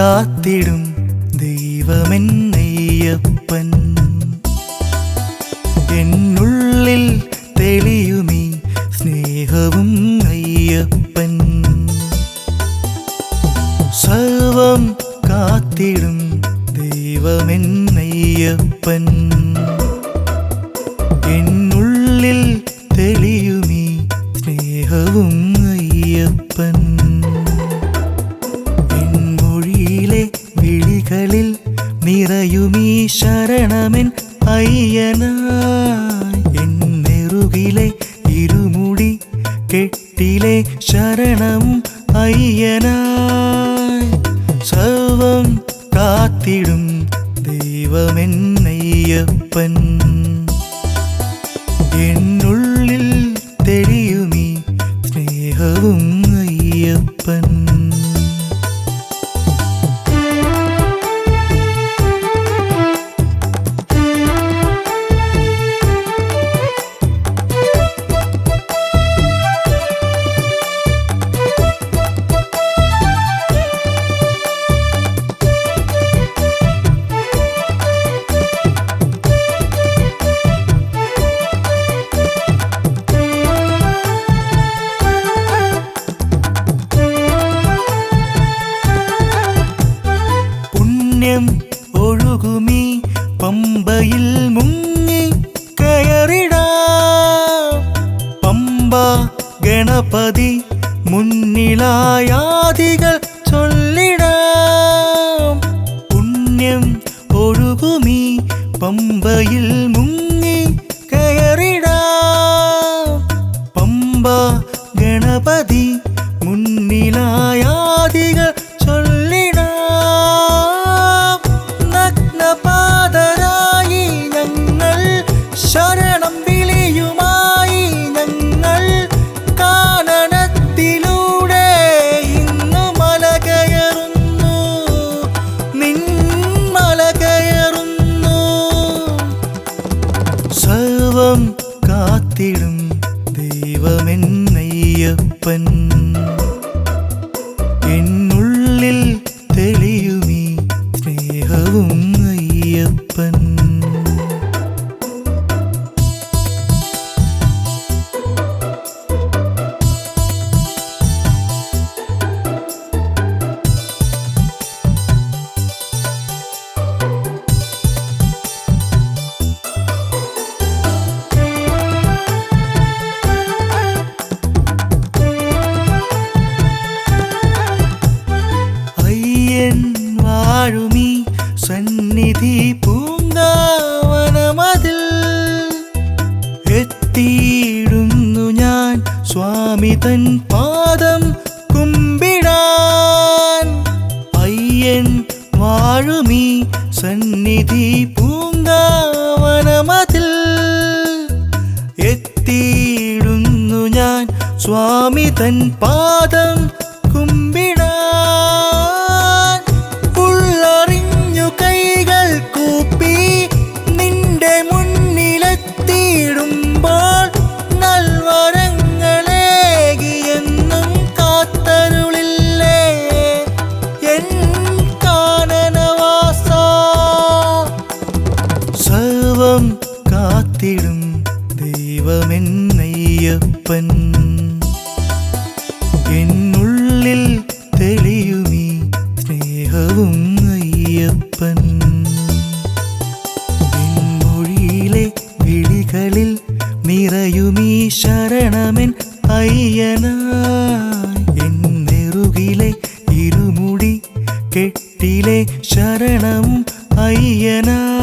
കാത്തിടും ദൈവമെന്നയ്യപ്പൻ എന്നുള്ളിൽ തെളിയുമീ സ്നേഹവും അയ്യപ്പൻ. സർവം കാത്തിടും ദൈവമെന്നയ്യപ്പൻ എന്നുള്ളിൽ തെളിയുമീ സ്നേഹവും അയ്യപ്പൻ. നിറയുമീ ശരണമൻ അയ്യനായി. ഇരുമുടി കെട്ടിലെ ശരണം അയ്യനായി. സർവം കാത്തിടും ദൈവമെന്നയ്യപ്പൻ എന്നുള്ളിൽ തെളിയുമീ സ്നേഹവും അയ്യപ്പൻ പമ്പയിൽ മുങ്ങി കയറിടാം. പമ്പ ഗണപതി മുന്നിലായാദികൾ ചൊല്ലിടാം. പുണ്യം ഒഴുകുമീ പമ്പയിൽ മുങ്ങി കയറിടാം. പമ്പ ഗണപതി കാത്തിടും ദൈവമെന്നയ്യപ്പൻ. എന്നുള്ളിൽ തെളിയുമീ സ്നേഹവും അയ്യപ്പൻ. വാഴുമീ സന്നിധി പൂങ്കാവനമതിൽ. എത്തിയിടുന്നു ഞാൻ സ്വാമി തൻ പാദം കുമ്പിടാൻ. അയ്യൻ വാഴുമീ സന്നിധി പൂങ്കാവനമതിൽ. എത്തിയിടുന്നു ഞാൻ സ്വാമി തൻ പാദം കുമ്പിടാൻ. സർവം കാത്തിടും. ദൈവമെന്നയ്യപ്പൻ എന്നുള്ളിൽ തെളിയുമീ സ്നേഹവും അയ്യപ്പൻ. എൻമൊഴിയിലെ വിളികളിൽ നിറയുമീ ശരണമൻ അയ്യനായി. ഇരുമുടി കെട്ടിലെ ശരണം അയ്യനായി.